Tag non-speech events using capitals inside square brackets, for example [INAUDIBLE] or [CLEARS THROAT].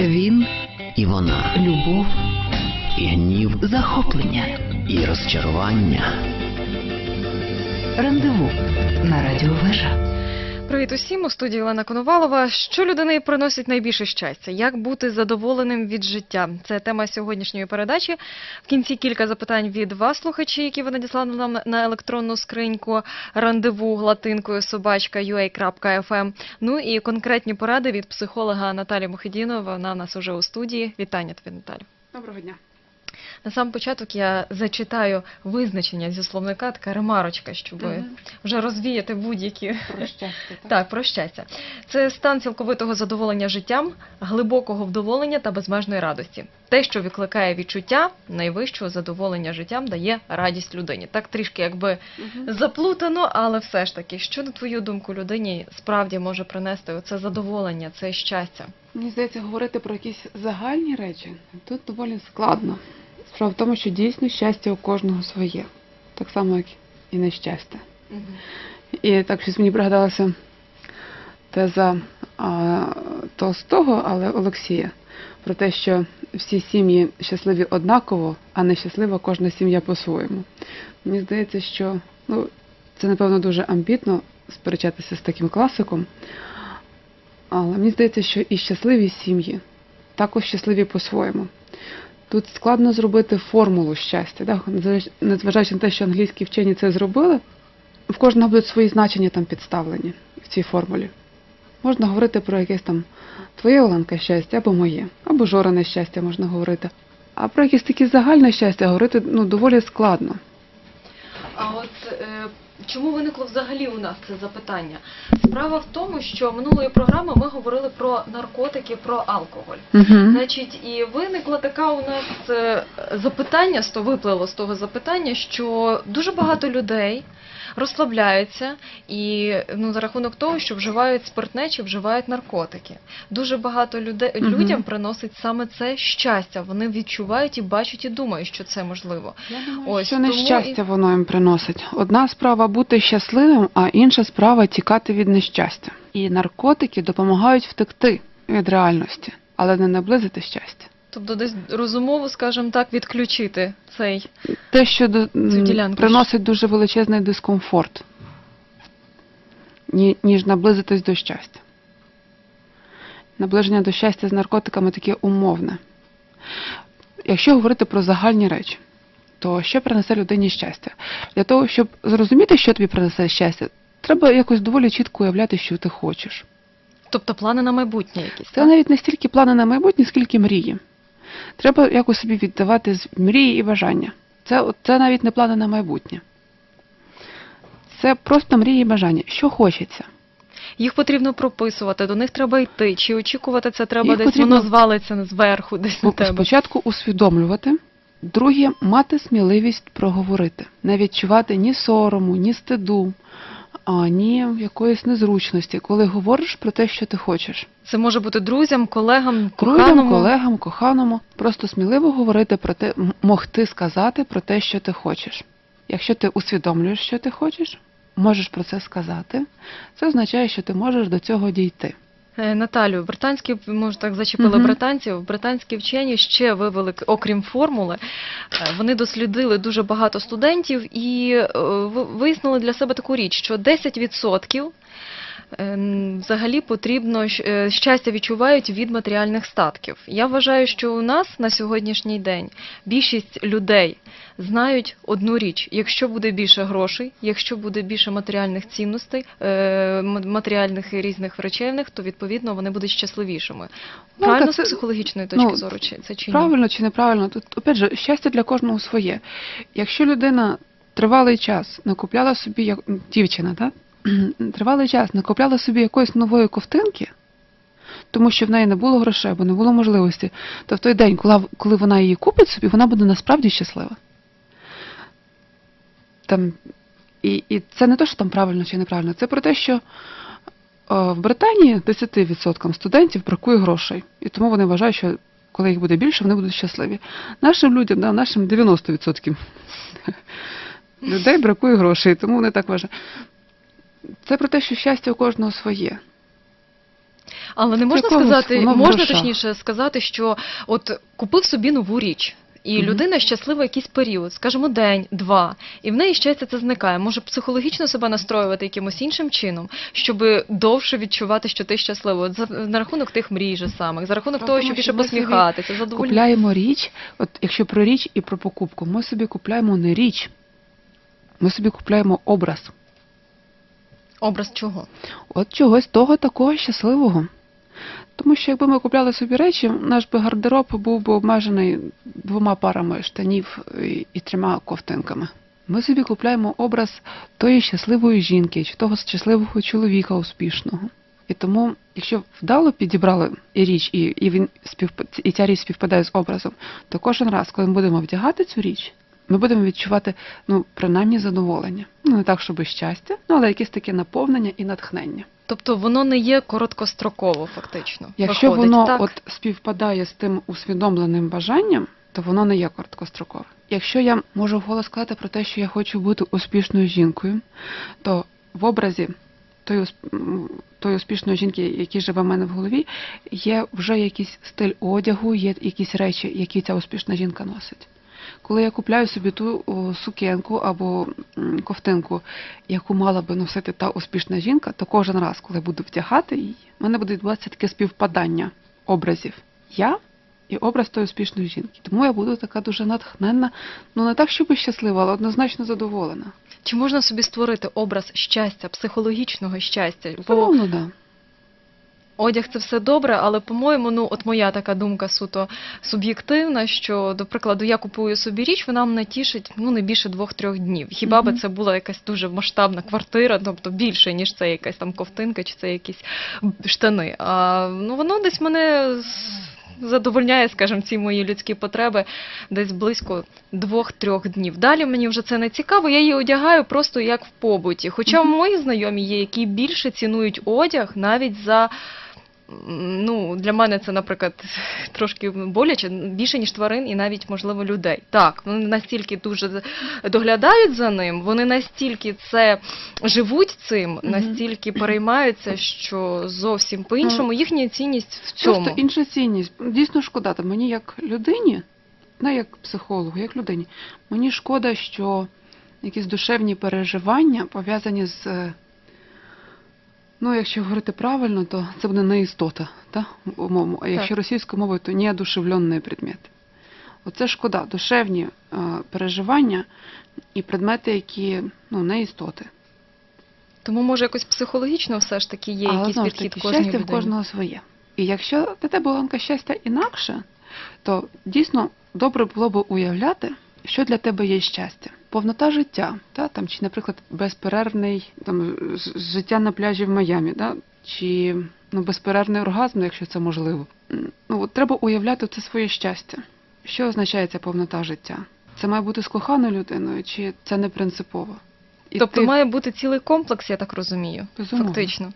Він і вона, любов, і гнів, захоплення, і розчарування. рандеву на радіо Вежа. Привіт усім у студії Олена Коновалова. Що людини приносить найбільше щастя? Як бути задоволеним від життя? Це тема сьогоднішньої передачі. В кінці кілька запитань від вас, слухачі, які ви надіслали нам на електронну скриньку рандеву латинкою собачка ua.fm. Ну і конкретні поради від психолога Наталі Мухидінова. Вона в нас уже у студії. Вітання тобі, Наталі. Доброго дня. На сам початок я зачитаю визначення зі словника, така ремарочка, щоб Мгм. вже розвіяти будь-які Про щастя, так? так, про щастя. Це стан цілковитого задоволення життям, глибокого вдоволення та безмежної радості. Те, що викликає відчуття найвищого задоволення життям, дає радість людині. Так трішки якби Мгм. заплутано, але все ж таки, що на твою думку людині справді може принести оце задоволення, це щастя? Мені здається, говорити про якісь загальні речі тут доволі складно. Справа в тому, що дійсно щастя у кожного своє, так само, як і нещастя. І так щось мені пригадалася теза а, Толстого, але Олексія, про те, що всі сім'ї щасливі однаково, а нещаслива кожна сім'я по-своєму. Мені здається, що ну, це, напевно, дуже амбітно сперечатися з таким класиком. Але мені здається, що і щасливі сім'ї також щасливі по-своєму. Тут складно зробити формулу щастя, незважаючи- незважаючи на те, що англійські вчені це зробили, в кожного будуть свої значення там підставлені в цій формулі. Можна говорити про якесь там твоє Оленка щастя або моє, або жорене щастя можна говорити. А про якесь таке загальне щастя говорити ну, доволі складно. А от е, чому виникло взагалі у нас це запитання? Справа в тому, що минулої програми ми говорили про наркотики, про алкоголь. Угу. Значить, і виникло таке у нас е, запитання, з того виплило з того запитання, що дуже багато людей розслабляються і ну за рахунок того, що вживають спиртне чи вживають наркотики. Дуже багато людей Мгм. людям приносить саме це щастя. Вони відчувають і бачать і думають, що це можливо. Я думаю, Ось, що тому нещастя і- воно їм приносить. Одна справа бути щасливим, а інша справа тікати від нещастя. І наркотики допомагають втекти від реальності, але не наблизити щастя. Тобто, десь розумово, скажімо так, відключити цей Те, що до- ділянку приносить дуже величезний дискомфорт, ніж наблизитись до щастя. Наближення до щастя з наркотиками таке умовне. Якщо говорити про загальні речі, то що принесе людині щастя? Для того, щоб зрозуміти, що тобі принесе щастя, треба якось доволі чітко уявляти, що ти хочеш. тобто плани на майбутнє якісь. Це так? навіть не стільки плани на майбутнє, скільки мрії. Треба якось собі віддавати з- мрії і бажання. Це, це навіть не плани на майбутнє. Це просто мрії і бажання. Що хочеться? Їх потрібно прописувати, до них треба йти. Чи очікувати це треба Їх десь потрібно- воно звалиться зверху, десь на тебе. Спочатку усвідомлювати. Друге, мати сміливість проговорити, не відчувати ні сорому, ні стиду, ні якоїсь незручності, коли говориш про те, що ти хочеш. Це може бути друзям, колегам, Друзям, колегам, коханому, просто сміливо говорити про те, могти сказати про те, що ти хочеш. Якщо ти усвідомлюєш, що ти хочеш, можеш про це сказати, це означає, що ти можеш до цього дійти. Е, Наталю, британські, може так зачепили Мгм. британців, британські вчені ще вивели, к- окрім формули, е, вони дослідили дуже багато студентів і е, вияснили для себе таку річ, що 10% е, м, взагалі потрібно е, щастя відчувають від матеріальних статків. Я вважаю, що у нас на сьогоднішній день більшість людей знають одну річ: якщо буде більше грошей, якщо буде більше матеріальних цінностей, е, матеріальних і різних речейних, то відповідно вони будуть щасливішими. Ну, Правильно так з психологічної точки ну, зору, чи це чи ні? Правильно чи неправильно? Тут, опять же, щастя для кожного своє. Якщо людина тривалий час накупляла собі, як дівчина, так? [CLEARS THROAT] тривалий час накупляла собі якоїсь нової ковтинки, тому що в неї не було грошей, бо не було можливості, то в той день, коли, коли вона її купить собі, вона буде насправді щаслива. Там, і, і це не те, що там правильно чи неправильно, це про те, що е, в Британії 10% студентів бракує грошей. І тому вони вважають, що коли їх буде більше, вони будуть щасливі. Нашим людям, да, нашим 90% [LAUGHS] людей бракує грошей, тому вони так вважають. Це про те, що щастя у кожного своє. Але не можна сказати, воно можна точніше сказати, що от купив собі нову річ. І Мгм. людина щаслива якийсь період, скажімо, день, два, і в неї щастя це зникає. Може психологічно себе настроювати якимось іншим чином, щоб довше відчувати, що ти щасливий. От за на рахунок тих мрій же самих, за рахунок того, тому, щоб більше ми собі посміхатися, задовольнити. Купляємо річ, от якщо про річ і про покупку, ми собі купляємо не річ, ми собі купляємо образ. Образ чого? От чогось того такого щасливого. Тому що якби ми купляли собі речі, наш би гардероб був би обмежений двома парами штанів і, трьома ковтинками. Ми собі купляємо образ тої щасливої жінки чи того щасливого чоловіка успішного. І тому, якщо вдало підібрали і річ, і, і він співп... і ця річ співпадає з образом, то кожен раз, коли ми будемо вдягати цю річ, ми будемо відчувати ну принаймні задоволення. Ну не так, щоб щастя, ну але якесь таке наповнення і натхнення. Тобто воно не є короткостроково, фактично. Якщо Виходить, воно так? от співпадає з тим усвідомленим бажанням, то воно не є короткострокове. Якщо я можу вголос сказати про те, що я хочу бути успішною жінкою, то в образі тої, тої успішної жінки, який живе в мене в голові, є вже якийсь стиль одягу, є якісь речі, які ця успішна жінка носить. Коли я купляю собі ту сукенку або ковтинку, яку мала би носити та успішна жінка, то кожен раз, коли я буду вдягати її, в мене буде відбуватися таке співпадання образів. Я і образ тої успішної жінки. Тому я буду така дуже натхненна, ну не так, щоб і щаслива, але однозначно задоволена. Чи можна собі створити образ щастя, психологічного щастя? Бо Безумовно, да. Одяг це все добре, але по-моєму, ну от моя така думка суто суб'єктивна, що до прикладу я купую собі річ, вона мене тішить ну не більше двох-трьох днів. Хіба би це була якась дуже масштабна квартира, тобто більше ніж це якась там ковтинка чи це якісь штани. А ну воно десь мене задовольняє, скажімо, ці мої людські потреби десь близько двох-трьох днів. Далі мені вже це не цікаво. Я її одягаю просто як в побуті. Хоча Мгм. мої знайомі є, які більше цінують одяг навіть за. Ну, для мене це, наприклад, трошки боляче, більше, ніж тварин і навіть, можливо, людей. Так, вони настільки дуже доглядають за ним, вони настільки це живуть цим, настільки переймаються, що зовсім по-іншому їхня цінність в цьому. Просто інша цінність. Дійсно шкода. Та мені як людині, не як психологу, як людині, мені шкода, що якісь душевні переживання пов'язані з. Ну, якщо говорити правильно, то це буде не істота, та? А якщо російською мовою, то неодушевлений предмет. Оце шкода, душевні е, переживання і предмети, які ну, не істоти. Тому може якось психологічно все ж таки є Але якийсь підхід таки, кожній щастя в кожного своє. І якщо для тебе ланка щастя інакше, то дійсно добре було б уявляти, що для тебе є щастя. Повнота життя, та, там, чи, наприклад, безперервний там, життя на пляжі в Майамі, да, чи ну, безперервний оргазм, якщо це можливо. Ну, от треба уявляти це своє щастя. Що означає ця повнота життя? Це має бути з коханою людиною, чи це не принципово? І Тобто ти- має бути цілий комплекс, я так розумію, Безумовно. фактично.